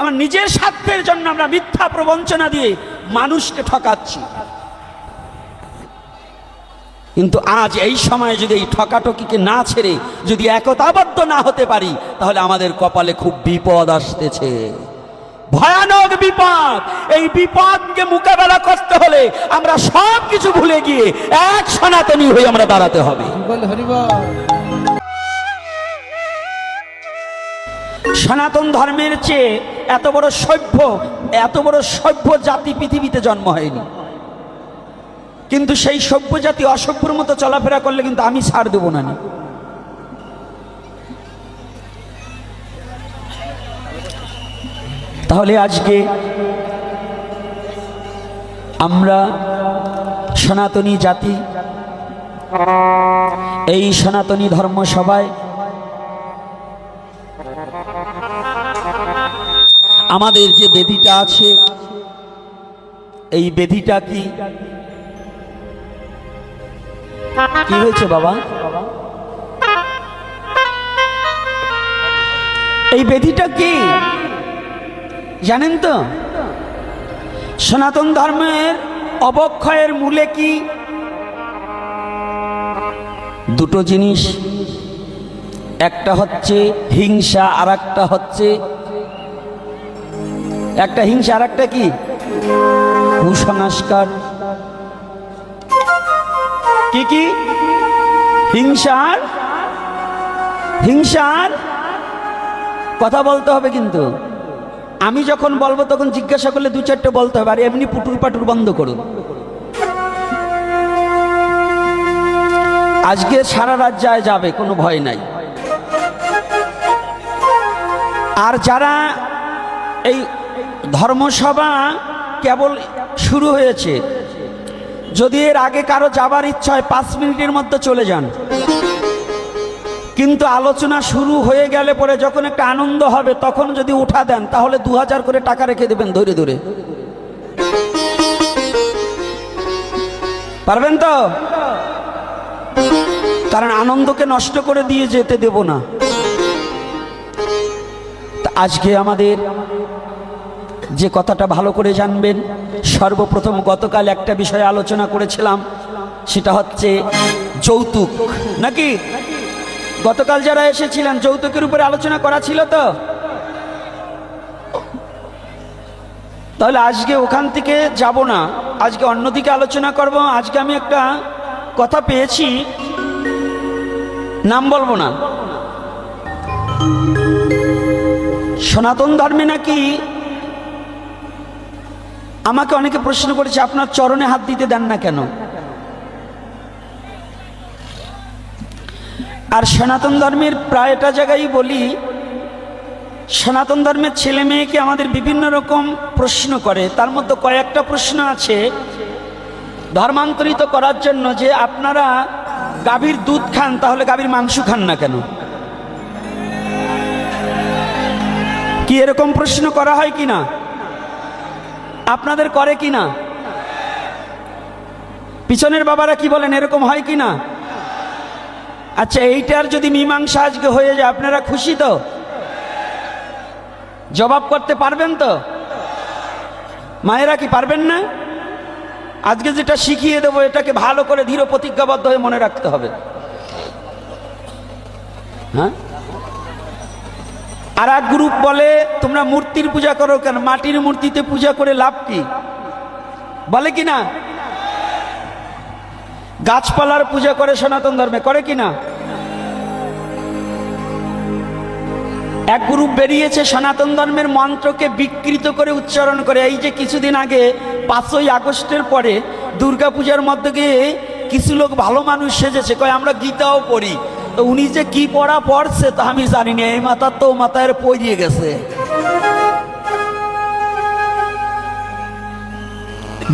আমার নিজের স্বার্থের জন্য আমরা মিথ্যা প্রবঞ্চনা দিয়ে মানুষকে ঠকাচ্ছি। কিন্তু আজ এই সময়ে যদি এই ঠকাঠকিকে না ছেড়ে যদি একতাবদ্ধ না হতে পারি, তাহলে আমাদের কপালে খুব বিপদ আসতেছে। ভয়ানক বিপদ! এই বিপদকে মোকাবেলা করতে হলে আমরা সব কিছু ভুলে গিয়ে এক সনাতনী হয়ে আমরা দাঁড়াতে হবে। সনাতন ধর্মের চেয়ে এত বড় সভ্য, এত বড় সভ্য জাতি পৃথিবীতে জন্ম হয়নি কিন্তু সেই সভ্য জাতি অসভ্যর মতো চলাফেরা করলে কিন্তু আমি ছাড় দেবো না। তাহলে আজকে আমরা সনাতনী জাতি, এই সনাতনী ধর্ম সভায় আমাদের যে বেদিটা আছে, এই বেদিটা কি? কি হয়েছে বাবা? এই বেদিটা কি? জানেন তো? সনাতন ধর্মের অবক্ষয়ের মূলে কি? দুটো জিনিস। একটা হচ্ছে হিংসা আর হচ্ছে একটা হিংসা আর একটা কি? কুসংস্কার। কি কি? হিংসার হিংসার কথা বলতে হবে কিন্তু। আমি যখন বলব তখন জিজ্ঞাসা করলে দু চারটে বলতে হবে, আর এমনি পুটুর পাটুর বন্ধ করুন। আজকে সারা রাত যায় যাবে, কোনো ভয় নাই। আর যারা এই ধর্মসভা কেবল শুরু হয়েছে। যদি এর আগে কারও যাবার ইচ্ছা হয়, পাঁচ মিনিটের মধ্যে চলে যান। কিন্তু আলোচনা শুরু হয়ে গেলে পরে যখন একটা আনন্দ হবে, তখন যদি উঠা দেন, তাহলে দু হাজার করে টাকা রেখে দেবেন ধরে ধরে। পারবেন তো? কারণ আনন্দকে নষ্ট করে দিয়ে যেতে দেব না। আজকে আমাদের যে কথাটা ভালো করে জানবেন, সর্বপ্রথম গতকাল একটা বিষয়ে আলোচনা করেছিলাম, সেটা হচ্ছে যৌতুক, নাকি? গতকাল যারা এসেছিলেন, যৌতুকের উপরে আলোচনা করা ছিল তো? তাহলে আজকে ওখান থেকে যাব না, আজকে অন্যদিকে আলোচনা করব, আজকে আমি একটা কথা পেয়েছি, নাম বলব না। সনাতন ধর্মে নাকি আমাকে অনেকে প্রশ্ন করেছে, আপনার চরণে হাত দিতে দেন না কেন? আর সনাতন ধর্মের প্রায়টা জায়গায় বলি, সনাতন ধর্মের ছেলে মেয়েকে আমাদের বিভিন্ন রকম প্রশ্ন করে। তার মধ্যে কয়েকটা প্রশ্ন আছে ধর্মান্তরিত করার জন্য যে আপনারা গাভীর দুধ খান, তাহলে গাভীর মাংস খান না কেন? কি এরকম প্রশ্ন করা হয় কি না? আপনাদের করে কি না? পিছনের বাবারা কি বলেন, এরকম হয় কি না? আচ্ছা এইটার যদি মীমাংসা আজকে হয়ে যায়, আপনারা খুশি তো? জবাব করতে পারবেন তো? মায়েরা কি পারবেন না? আজকে যেটা শিখিয়ে দেবো, এটাকে ভালো করে দৃঢ় প্রতিজ্ঞাবদ্ধ হয়ে মনে রাখতে হবে। হ্যাঁ? আর এক গ্রুপ বলে, তোমরা মূর্তির পূজা করো কেন? মাটির মূর্তিতে পূজা করে লাভ কি? বলে কি না? গাছপালার পূজা করে সনাতন ধর্মে, করে কি না? এক গ্রুপ বেরিয়েছে সনাতন ধর্মের মন্ত্রকে বিকৃত করে উচ্চারণ করে। এই যে কিছুদিন আগে, পাঁচই আগস্টের পরে দুর্গাপূজার মধ্যে গিয়ে কিছু লোক ভালো মানুষ সেজেছে। কয়, আমরা গীতাও পড়ি। তো উনি যে কি পড়া পড়ছে তা আমি জানি না এই মাথার তো মাথায় পড়িয়ে গেছে।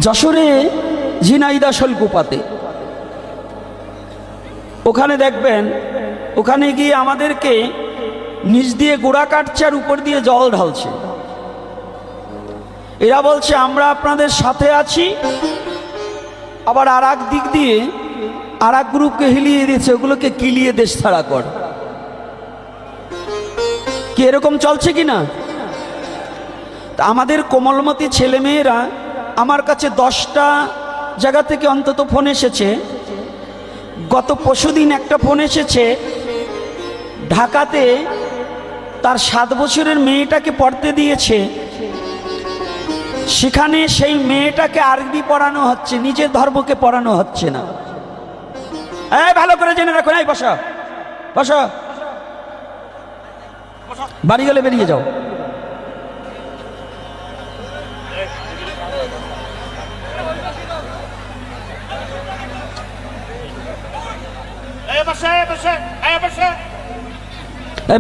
যশোরে ঝিনাইদা শল্কুপাতে ওখানে দেখবেন, ওখানে গিয়ে আমাদেরকে নিচ দিয়ে গোড়া কাটছে আর উপর দিয়ে জল ঢালছে। এরা বলছে, আমরা আপনাদের সাথে আছি। আবার আর দিক দিয়ে আর এক গ্রুপকে হিলিয়ে দিয়েছে, ওগুলোকে কিলিয়ে দেশ ছাড়া কর। কি এরকম চলছে কি না? আমাদের কোমলমতি ছেলেমেয়েরা আমার কাছে দশটা জায়গা থেকে অন্তত ফোন এসেছে। গত পরশুদিন একটা ফোন এসেছে, ঢাকাতে তার সাত বছরের মেয়েটাকে পড়তে দিয়েছে। সেখানে সেই মেয়েটাকে আরবি পড়ানো হচ্ছে, নিজের ধর্মকে পড়ানো হচ্ছে না। এই ভালো করে জেনে রাখো এই বসো। বসো। বাড়ি গেলে বেরিয়ে যাও।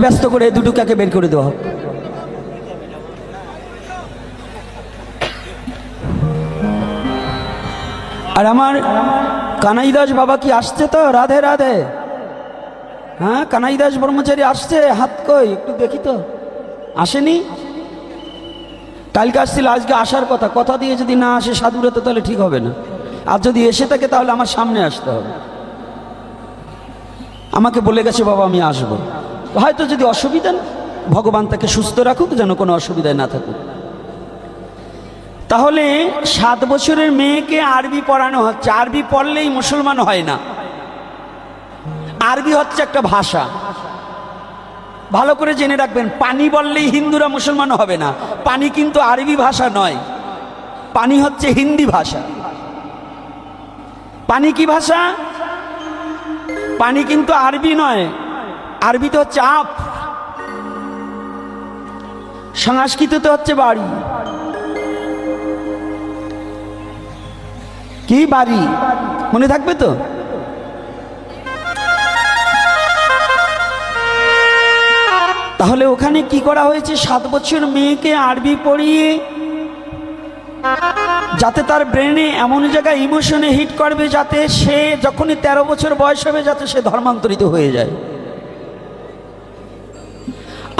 ব্যস্ত করে দুটো কাকে বের করে দেওয়া। হোক। আর আমার কানাই দাস বাবা কি আসছে তো? রাধে রাধে। হ্যাঁ কানাই দাস ব্রহ্মচারী আসছে। হাত কই? একটু দেখি তো। আসেনি? কালকে আসছিল, আজকে আসার কথা। কথা দিয়ে যদি না আসে সাধুরে তো তাহলে ঠিক হবে না। আর যদি এসে থাকে তাহলে আমার সামনে আসতে হবে। আমাকে বলে গেছে, বাবা, আমি আসব। হয়তো যদি অসুবিধা ভগবান তাকে সুস্থ রাখুক, যেন কোনো অসুবিধায় না থাকুক। তাহলে সাত বছরের মেয়েকে আরবি পড়ানো হচ্ছে। আরবি পড়লেই মুসলমান হয় না। আরবি হচ্ছে একটা ভাষা। ভালো করে জেনে রাখবেন, পানি বললেই হিন্দুরা মুসলমান হবে না। পানি কিন্তু আরবি ভাষা নয়। পানি হচ্ছে হিন্দি ভাষা। পানি কি ভাষা? পানি কিন্তু আরবি নয়। আরবিতে হচ্ছে আপ। সংস্কৃততে হচ্ছে বাড়ি। কি বাড়ি? মনে থাকবে তো? তাহলে ওখানে কি করা হয়েছে? সাত বছর মেয়েকে আরবি পড়িয়ে যাতে তার ব্রেনে এমন জায়গায় ইমোশনে হিট করবে যাতে সে যখনই তেরো বছর বয়স হবে, যাতে সে ধর্মান্তরিত হয়ে যায়।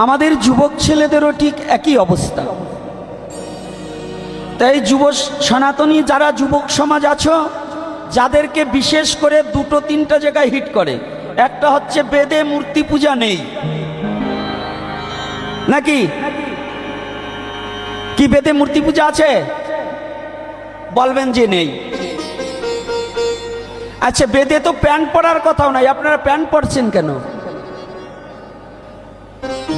আমাদের যুবক ছেলেদেরও ঠিক একই অবস্থা। তাই যুব সনাতনী, যারা যুবক সমাজ আছো, যাদেরকে বিশেষ করে দুটো, তিনটা জায়গায় হিট করে। একটা হচ্ছে বেদে মূর্তি পূজা নেই। নাকি? কি বেদে মূর্তি পূজা আছে? বলবেন যে নেই। আচ্ছা বেদে তো প্যান্ট পরার কথাও নাই। আপনারা প্যান্ট পরছেন কেন?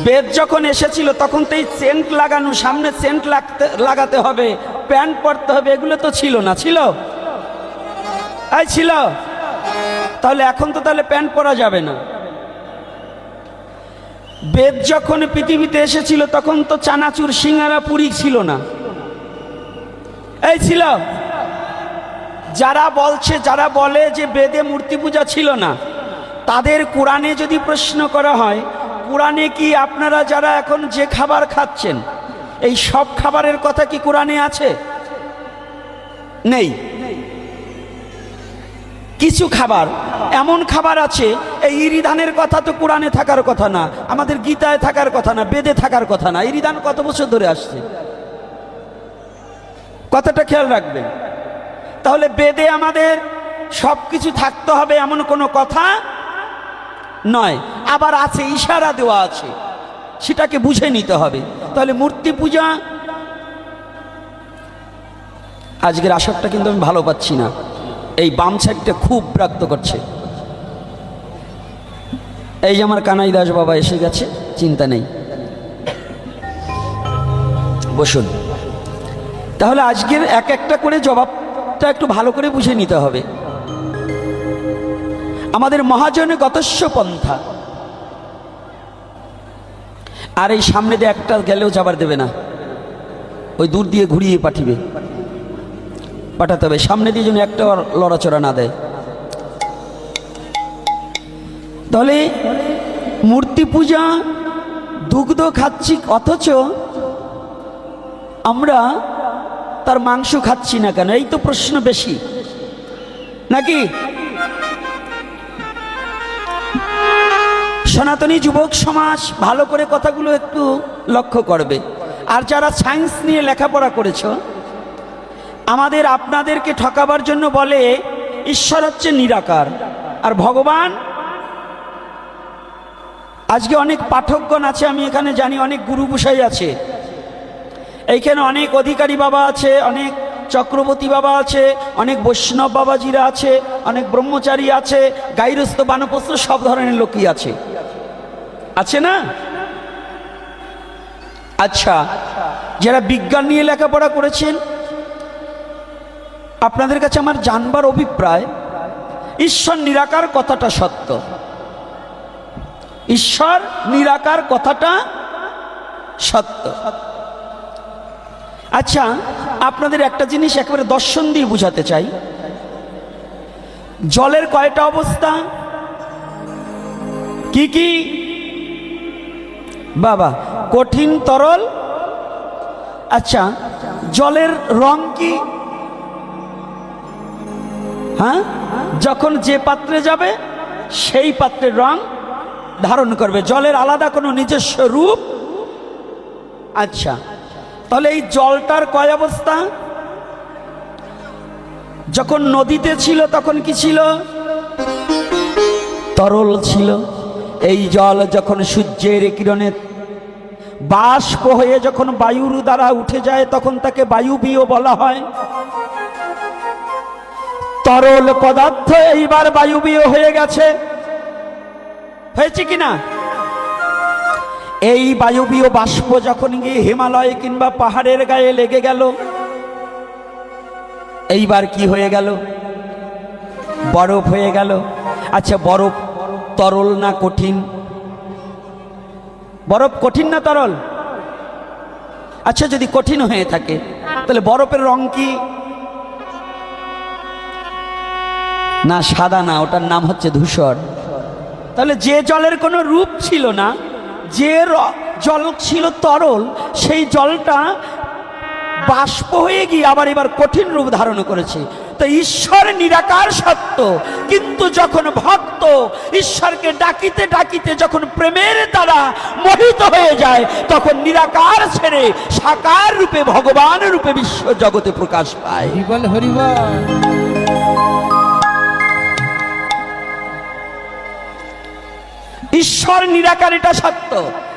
বেদ যখন এসেছিল, তখন তো এই সেন্ট লাগানো, সামনে সেন্ট লাগতে, লাগাতে হবে, প্যান্ট পরতে হবে, এগুলো তো ছিল না, ছিল? এই ছিল? তাহলে এখন তো তাহলে প্যান্ট পরা যাবে না। বেদ যখন পৃথিবীতে এসেছিল, তখন তো চানাচুর, সিঙ্গারা, পুরি ছিল না। এই ছিল? যারা বলছে, যারা বলে যে বেদে মূর্তি পূজা ছিল না, তাদের কোরআনে যদি প্রশ্ন করা হয় কোরআনে কি আপনারা যারা এখন যে খাবার খাচ্ছেন, এই সব খাবারের কথা কি কোরআনে আছে? নেই। কিছু খাবার, এমন খাবার আছে, এই ইরিধানের কথা তো কোরআনে থাকার কথা না, আমাদের গীতায় থাকার কথা না, বেদে থাকার কথা না ইরিধান কত বছর ধরে আসছে? কথাটা খেয়াল রাখবেন। তাহলে বেদে আমাদের সব কিছু থাকতে হবে এমন কোনো কথা নয়, আবার আছে, ইশারা দেওয়া আছে। সেটাকে বুঝে নিতে হবে। তাহলে মূর্তি পূজা, আজকের আসরটা কিন্তু আমি ভালো পাচ্ছি না। এই বাম সাইডটা খুব বিরক্ত করছে। এই যে আমার কানাই দাস বাবা এসে গেছে, চিন্তা নেই। বসুন। তাহলে আজকের এক একটা করে জবাবটা একটু ভালো করে বুঝে নিতে হবে। আমাদের মহাজনে গতস্য পন্থা। আর এই সামনে দিয়ে একটা গেলেও যাবার দেবে না। ওই দূর দিয়ে ঘুরিয়ে পাঠিবে। পাঠাতে হবে। সামনে দিয়ে যেন একটা লড়াচড়া না দেয়। তাহলে মূর্তি পূজা, দুগ্ধ খাচ্ছি অথচ আমরা তার মাংস খাচ্ছি না কেন? এই তো প্রশ্ন বেশি। নাকি? সনাতনী যুবক সমাজ ভালো করে কথাগুলো একটু লক্ষ্য করবে। আর যারা সায়েন্স নিয়ে লেখাপড়া করেছ, আমাদের আপনাদেরকে ঠকাবার জন্য বলে, ঈশ্বর হচ্ছে নিরাকার। আর ভগবান, আজকে অনেক পাঠকগণ আছে, আমি এখানে জানি অনেক গুরু গোসাই আছে। এইখানে অনেক অধিকারী বাবা আছে, অনেক চক্রবর্তী বাবা আছে, অনেক বৈষ্ণব বাবাজিরা আছে, অনেক ব্রহ্মচারী আছে, গাইরস্থ বানপ্রস্থ সব ধরনের লোকই আছে। আছে না? আচ্ছা যারা বিজ্ঞান নিয়ে লেখাপড়া করেছেন, আপনাদের কাছে আমার জানবার অভিপ্রায়, ঈশ্বর নিরাকার কথাটা সত্য। ঈশ্বর নিরাকার কথাটা সত্য। আচ্ছা আপনাদের একটা জিনিস একেবারে দর্শন দিয়ে বুঝাতে চাই। জলের কয়টা অবস্থা? কি কি? বাবা, কঠিন তরল? আচ্ছা জলের রং কি? হ্যাঁ? যখন যে পাত্রে যাবে, সেই পাত্রের রং ধারণ করবে। জলের আলাদা কোনো নিজস্ব রূপ? আচ্ছা তাহলে এই জলটার কয় অবস্থা? যখন নদীতে ছিল, তখন কি ছিল? তরল ছিল। এই জল যখন সূর্যের কিরণে বাষ্প হয়ে যখন বায়ুর দ্বারা উঠে যায়, তখন তাকে বায়ুবীয় বলা হয়। তরল পদার্থ এইবার বায়ুবীয় হয়ে গেছে। হয়েছে কিনা এই বায়ুবীয় বাষ্প যখন গিয়ে হিমালয় কিংবা পাহাড়ের গায়ে লেগে গেল, এইবার কি হয়ে গেল? বরফ হয়ে গেল। আচ্ছা বরফ তরল না কঠিন? বরফ কঠিন না তরল? আচ্ছা যদি কঠিন হয়ে থাকে, তাহলে বরফের রং কি? না, সাদা না, ওটার নাম হচ্ছে ধূসর। তাহলে যে জলের কোনো রূপ ছিল না, যে জল ছিল তরল, সেই জলটা বাষ্প হয়ে গিয়ে আবার এবার কঠিন রূপ ধারণ করেছে। তো ঈশ্বর নিরাকার সত্য। কিন্তু যখন ভক্ত ঈশ্বরকে ডাকিতে ডাকিতে যখন প্রেমের দ্বারা মোহিত হয়ে যায় তখন নিরাকার ছেড়ে সাকার রূপে ভগবান রূপে বিশ্ব জগতে প্রকাশ পায়। হরিবল হরিবল। ঈশ্বর নিরাকার এটা সত্য।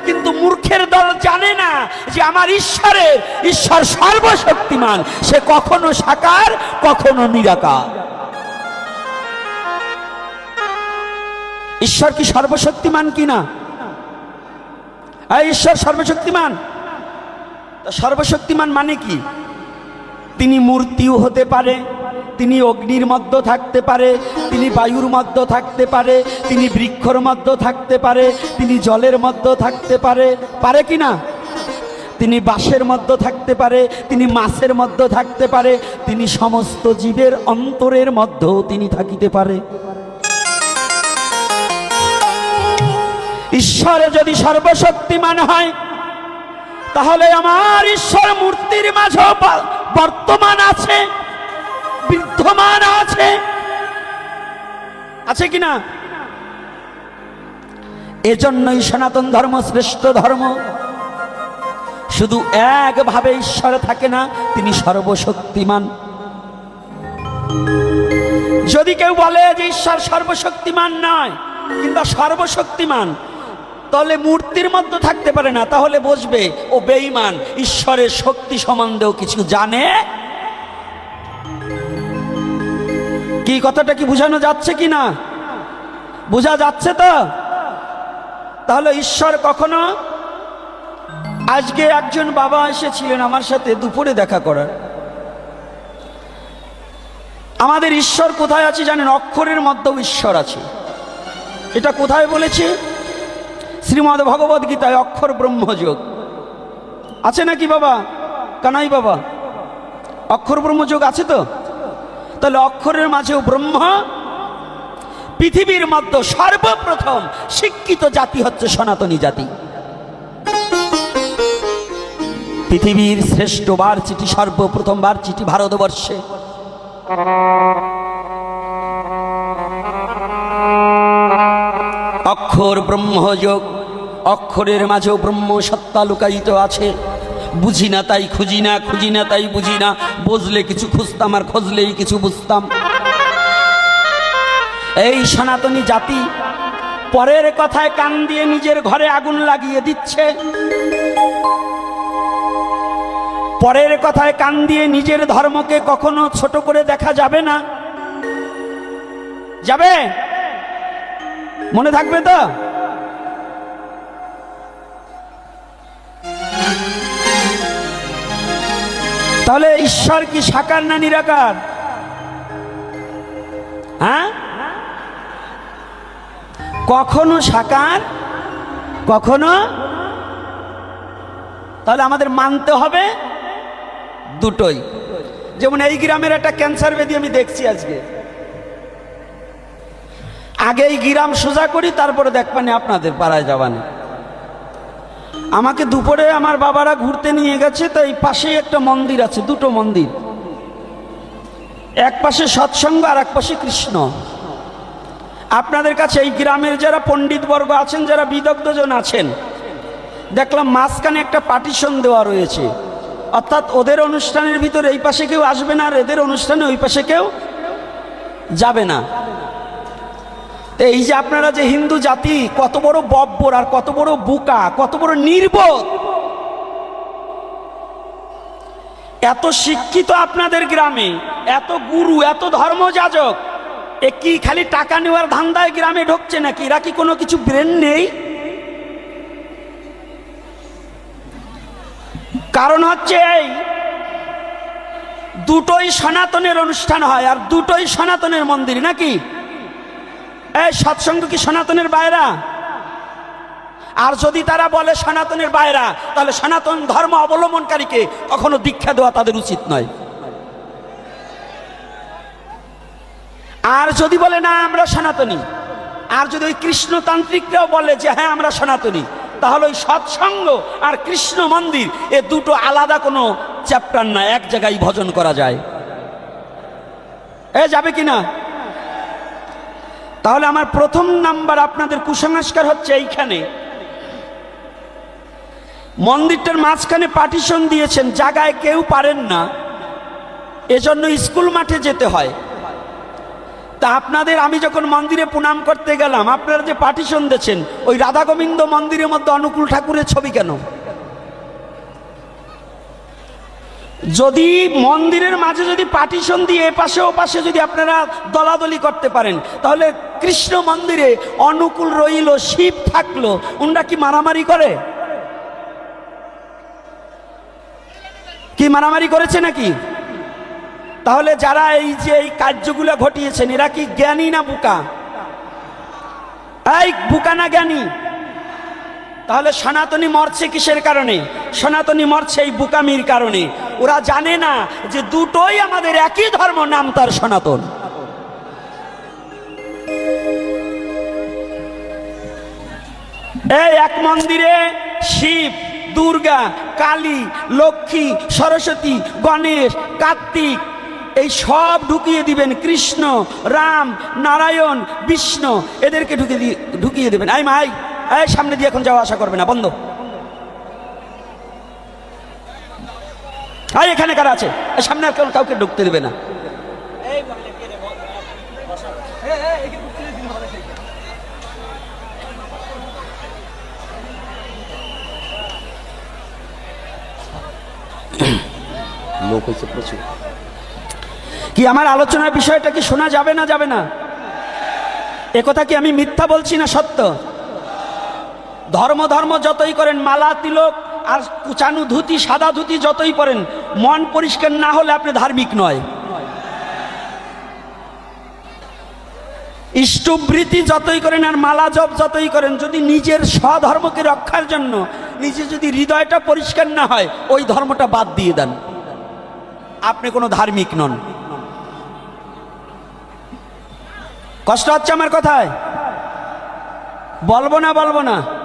কিন্তু মূর্খের দল জানে না যে আমার ঈশ্বরের, ঈশ্বর সর্বশক্তিমান। সে কখনো সাকার, কখনো নিরাকার। ঈশ্বর কি সর্বশক্তিমান কি না ঈশ্বর সর্বশক্তিমান? সর্বশক্তিমান মানে কি? তিনি মূর্তিও হতে পারে তিনি অগ্নির মধ্য থাকতে পারে, তিনি বায়ুর মধ্য থাকতে পারে, তিনি বৃক্ষর মধ্য থাকতে পারে, তিনি জলের মধ্য থাকতে পারে পারে কি না? তিনি বাঁশের মধ্য থাকতে পারে, তিনি মাছের মধ্য থাকতে পারে, তিনি সমস্ত জীবের অন্তরের মধ্যেও তিনি থাকিতে পারে। ঈশ্বরে যদি সর্বশক্তিমান হয়, তাহলে আমার ঈশ্বর মূর্তির মাঝেও বর্তমান আছে। বিদ্যমান আছে। আছে কিনা? এজন্যই সনাতন ধর্ম শ্রেষ্ঠ ধর্ম। শুধু একভাবে ঈশ্বর থাকে না, তিনি সর্বশক্তিমান। যদি কেউ বলে যে ঈশ্বর সর্বশক্তিমান নয়, কিংবা সর্বশক্তিমান, তাহলে মূর্তির মধ্যে থাকতে পারে না, তাহলে বসবে, ও বেঈমান, ঈশ্বরের শক্তি সম্বন্ধেও কিছু জানে? কি কথাটা কি বোঝানো যাচ্ছে কি না? বোঝা যাচ্ছে তো? তাহলে ঈশ্বর কখনো আজকে একজন বাবা এসেছিলেন আমার সাথে দুপুরে দেখা করার। আমাদের ঈশ্বর কোথায় আছে জানেন? অক্ষরের মধ্যেও ঈশ্বর আছে। এটা কোথায় বলেছে? শ্রীমদ ভগবদ গীতায় অক্ষর ব্রহ্মযোগ। আছে নাকি বাবা? কানাই বাবা? অক্ষর ব্রহ্মযোগ আছে তো? তাহলে অক্ষরের মাঝেও ব্রহ্ম, পৃথিবীর মধ্যে সর্বপ্রথম শিক্ষিত জাতি হচ্ছে সনাতনী জাতি। পৃথিবীর শ্রেষ্ঠ চিঠি সর্বপ্রথম চিঠি ভারতবর্ষে। অক্ষর ব্রহ্মযোগ, অক্ষরের মাঝেও ব্রহ্ম সত্তা লুকায়িত আছে। বুঝি না তাই খুঁজি না খুঁজি না তাই বুঝি না। বুঝলে কিছু খুঁজতাম আর খুঁজলেই কিছু বুঝতাম। এই সনাতনী জাতি পরের কথায় কান দিয়ে নিজের ঘরে আগুন লাগিয়ে দিচ্ছে। পরের কথায় কান দিয়ে নিজের ধর্মকে কখনো ছোট করে দেখা যাবে না। যাবে? মনে থাকবে তো? তাহলে ঈশ্বর কি সাকার না নিরাকার? হ্যাঁ? কখনো সাকার, কখনো? তাহলে আমাদের মানতে হবে দুটোই। যেমন এই গ্রামের একটা ক্যান্সার ব্যাধি আমি দেখছি আজকে। আগে এই গ্রাম সোজা করি, তারপরে দেখবানি আপনাদের পাড়ায় যাবানি। আমাকে দুপুরে আমার বাবারা ঘুরতে নিয়ে গেছে তো এই পাশেই একটা মন্দির আছে, দুটো মন্দির। এক পাশে সৎসঙ্গ, আর এক পাশে কৃষ্ণ। আপনাদের কাছে এই গ্রামের যারা পণ্ডিতবর্গ আছেন, যারা বিদগ্ধজন আছেন, দেখলাম মাঝখানে একটা পার্টিশন দেওয়া রয়েছে। অর্থাৎ ওদের অনুষ্ঠানের ভিতরে এই পাশে কেউ আসবে না, আর এদের অনুষ্ঠানে ওই পাশে কেউ যাবে না। এই যে আপনারা যে হিন্দু জাতি, কত বড় বব্বর আর কত বড় বুকা, কত বড় নির্বোধ। এত শিক্ষিত আপনাদের গ্রামে, এত গুরু, এত ধর্মযাজক, এ কি খালি টাকা নেওয়ার ধান্দায় গ্রামে ঢুকছে নাকি? এরা কি কোনো কিছু ব্রেন নেই? কারণ হচ্ছে এই, দুটোই সনাতনের অনুষ্ঠান হয়, আর দুটোই সনাতনের মন্দির, নাকি? এই সৎসঙ্গ কি সনাতনের বাইরা? আর যদি তারা বলে সনাতনের বাইরা, তাহলে সনাতন ধর্ম অবলম্বনকারীকে কখনো দীক্ষা দেওয়া তাদের উচিত নয়। আর যদি বলে, না, আমরা সনাতনী। আর যদি ওই কৃষ্ণতান্ত্রিকরাও বলে যে হ্যাঁ আমরা সনাতনী, তাহলে ওই সৎসঙ্গ আর কৃষ্ণ মন্দির, এ দুটো আলাদা কোনো চ্যাপ্টার না এক জায়গায় ভজন করা যায়। এ, যাবে কি না তাহলে আমার প্রথম নাম্বার আপনাদের কুসংস্কার হচ্ছে এইখানে। মন্দিরটার মাঝখানে পার্টিশন দিয়েছেন, জায়গায় কেউ পারেন না। এজন্য স্কুল মাঠে যেতে হয়। তা আপনাদের, আমি যখন মন্দিরে প্রণাম করতে গেলাম, আপনারা যে পার্টিশন দিয়েছেন, ওই রাধা গোবিন্দ মন্দিরের মধ্যে অনুকূল ঠাকুরের ছবি কেন? যদি মন্দিরের মাঝে যদি পার্টিশন দিয়ে এ পাশে ও পাশে যদি আপনারা দলাদলি করতে পারেন, তাহলে কৃষ্ণ মন্দিরে অনুকূল রইল, শিব থাকল। উনরা কি মারামারি করে? কি মারামারি করেছে নাকি? তাহলে যারা এই যে এই কার্যগুলো ঘটিয়েছেন, এরা কি জ্ঞানী না বুকা? এই বুকা না জ্ঞানী? তাহলে সনাতনী মরছে কিসের কারণে? সনাতনী মরছে এই বুকামির কারণে। ওরা জানে না যে দুটোই আমাদের একই ধর্ম, নাম তার সনাতন। এই এক মন্দিরে শিব, দুর্গা, কালী, লক্ষ্মী, সরস্বতী, গণেশ, কার্তিক, এই সব ঢুকিয়ে দিবেন কৃষ্ণ, রাম, নারায়ণ, বিষ্ণু। এদেরকে ঢুকিয়ে দিয়ে ঢুকিয়ে দেবেন। আই মাই! এই সামনে দিয়ে এখন যাওয়া আসা করবে না বন্ধ। আর এখানে কারা আছে? এই সামনে আর কেউ- কাউকে ঢুকতে দেবে না। লোক হয়েছে প্রচুর। কি আমার আলোচনার বিষয়টা কি শোনা যাবে না যাবে না? একথা কি আমি মিথ্যা বলছি না সত্য? ধর্ম ধর্ম যতই করেন, মালা তিলক আর কুচানু ধুতি, সাদা ধুতি যতই পরেন, মন পরিষ্কার না হলে আপনি ধার্মিক নয়। ইষ্টবৃত্তি যতই করেন আর মালা জপ যতই করেন, যদি নিজের স্বধর্মকে রক্ষার জন্য নিজে যদি হৃদয়টা পরিষ্কার না হয়, ওই ধর্মটা বাদ দিয়ে দেন। আপনি কোনো ধার্মিক নন। কষ্ট হচ্ছে আমার কথায়? বলব না বলব না।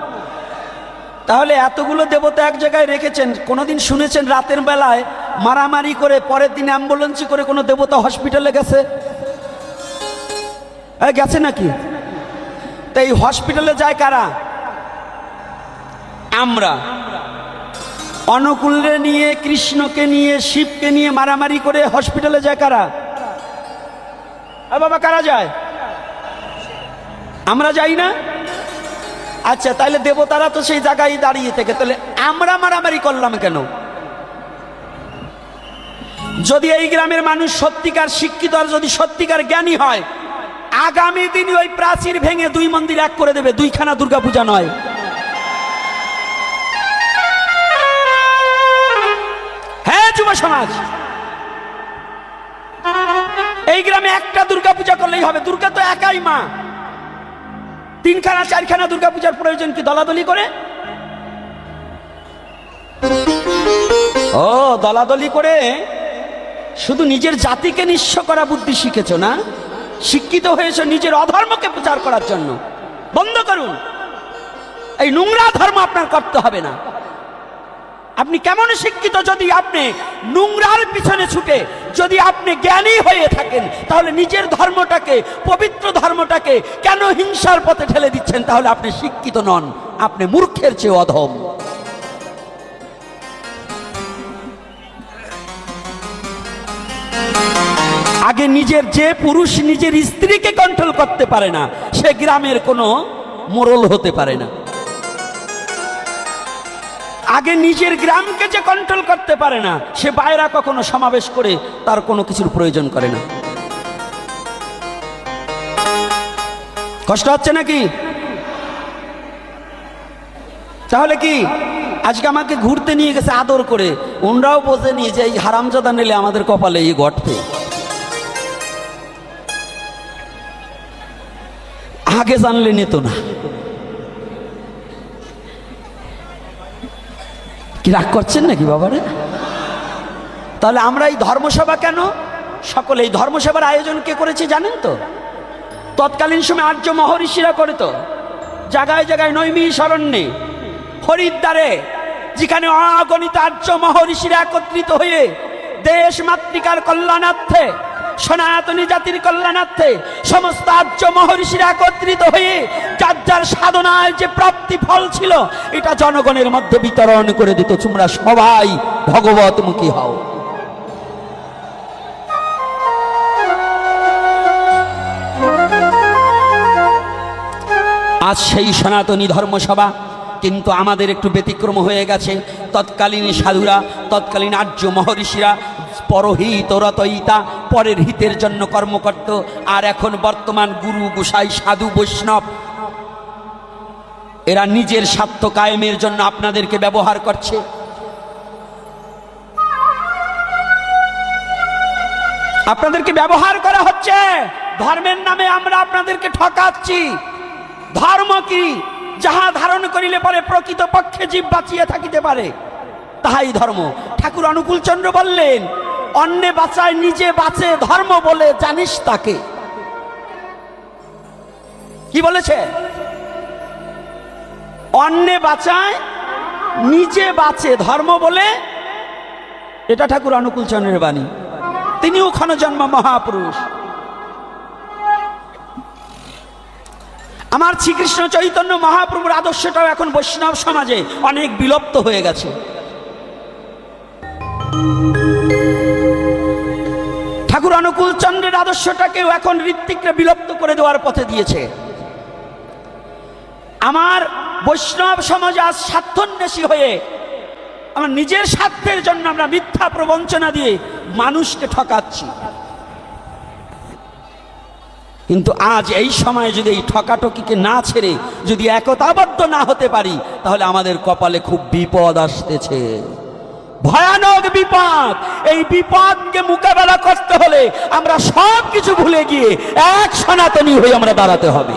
তাহলে এতগুলো দেবতা এক জায়গায় রেখেছেন, কোনোদিন শুনেছেন রাতের বেলায় মারামারি করে, পরের দিন অ্যাম্বুলেন্সে করে কোনো দেবতা হসপিটালে গেছে? গেছে নাকি? তো এই হসপিটালে যায় কারা? আমরা। অনুকূলে নিয়ে, কৃষ্ণকে নিয়ে, শিবকে নিয়ে মারামারি করে হসপিটালে যায় কারা? বাবা, কারা যায়? আমরা যাই না? আচ্ছা তাহলে দেবতারা তো সেই জায়গায় দাঁড়িয়ে থেকে তাহলে আমরা মারামারি করলাম কেন? যদি এই গ্রামের মানুষ সত্যিকার শিক্ষিত আর যদি সত্যিকার জ্ঞানী হয়, আগামী দিন ওই প্রাচীর ভেঙে দুই মন্দির এক করে দেবে, দুইখানা দুর্গাপূজা নয়। হ্যাঁ যুব সমাজ! এই গ্রামে একটা দুর্গাপূজা করলেই হবে, দুর্গা তো একাই মা। তিনখানা, চারখানা দুর্গাপূজার প্রয়োজন কি দলাদলি করে? ও, দলাদলি করে? শুধু নিজের জাতিকে নিঃস্ব করা বুদ্ধি শিখেছ না? শিক্ষিত হয়েছে নিজের অধর্মকে প্রচার করার জন্য। বন্ধ করুন। এই নোংরা ধর্ম আপনার করতে হবে না। আপনি কেমন শিক্ষিত যদি আপনি নোংরার পিছনে ছুটে যদি আপনি জ্ঞানী হয়ে থাকেন, তাহলে নিজের ধর্মটাকে, পবিত্র ধর্মটাকে কেন হিংসার পথে ঠেলে দিচ্ছেন? তাহলে আপনি শিক্ষিত নন, আপনি মূর্খের চেয়ে অধম। আগে নিজের যে পুরুষ নিজের স্ত্রীকে কন্ট্রোল করতে পারে না, সে গ্রামের কোনো মোরল হতে পারে না। আগে নিজের গ্রামকে যে কন্ট্রোল করতে পারে না, সে বাইরা কখনো সমাবেশ করে তার কোনো কিছুর প্রয়োজন করে না। কষ্ট হচ্ছে নাকি? তাহলে কি? আজকে আমাকে ঘুরতে নিয়ে গেছে আদর করে। ওনরাও বোঝে নিয়ে যে এই হারামজাদা নিলে আমাদের কপালে এই ঘটবে আগে জানলে নিত না। কি রাগ করছেন নাকি বাবারে? তাহলে আমরা এই ধর্মসভা কেন? সকলে এই ধর্মসভার আয়োজন কে করেছে জানেন তো? তৎকালীন সময় আর্য মহর্ষিরা করে তো। জায়গায় জায়গায় নৈমি শরণ্যে, হরিদ্বারে, যেখানে অগণিত আর্য মহর্ষিরা একত্রিত হয়ে দেশ মাতৃকার কল্যাণার্থে সনাতনী জাতির কল্যাণার্থে সমস্ত আর্য মহর্ষিরা একত্রিত হয়ে যার যার সাধনায় যে প্রাপ্তি ফল ছিল, এটা জনগণের মধ্যে বিতরণ করে দিত। তোমরা সবাই ভগবতমুখী হও। আজ সেই সনাতনী ধর্মসভা কিন্তু আমাদের একটু ব্যতিক্রম হয়ে গেছে। তৎকালীন সাধুরা, তৎকালীন আর্য মহর্ষিরা, পরহিত রতয়িতা পরের হিতের জন্য কর্ম করত, আর এখন বর্তমান গুরু, গোসাই, সাধু, বৈষ্ণব, এরা নিজের স্বার্থ কায়েমের জন্য আপনাদেরকে ব্যবহার করছে। আপনাদেরকে ব্যবহার করা হচ্ছে। ধর্মের নামে আমরা আপনাদেরকে ঠকাচ্ছি। ধর্ম কি? যাহা ধারণ করিলে পরে প্রকৃত পক্ষে জীব বাঁচিয়ে থাকিতে পারে। তাহাই ধর্ম। ঠাকুর অনুকূল চন্দ্র বললেন অন্যে বাঁচায়, নিজে বাঁচে, ধর্ম বলে জানিস তাকে। কি বলেছে? অন্যে বাঁচায়, নিজে বাঁচে, ধর্ম বলে, এটা ঠাকুর অনুকূল চন্দ্রের বাণী। তিনিও জন্ম মহাপুরুষ। আমার শ্রীকৃষ্ণ চৈতন্য মহাপ্রভুর আদর্শটাও এখন বৈষ্ণব সমাজে অনেক বিলুপ্ত হয়ে গেছে। ঠাকুর অনুকূল চন্দ্রের আদর্শটাকেও এখন ঋত্বিকরা বিলুপ্ত করে দেওয়ার পথে দিয়েছে। আমার বৈষ্ণব সমাজ আজ স্বার্থন্বেষী হয়ে, আমার নিজের স্বার্থের জন্য আমরা মিথ্যা প্রবঞ্চনা দিয়ে মানুষকে ঠকাচ্ছি। কিন্তু আজ এই সময়ে যদি এই ঠকাঠকিকে না ছেড়ে যদি একতাবদ্ধ না হতে পারি, তাহলে আমাদের কপালে খুব বিপদ আসতেছে। ভয়ানক বিপদ। এই বিপদকে মোকাবেলা করতে হলে আমরা সব কিছু ভুলে গিয়ে এক সনাতনী হয়ে আমরা দাঁড়াতে হবে।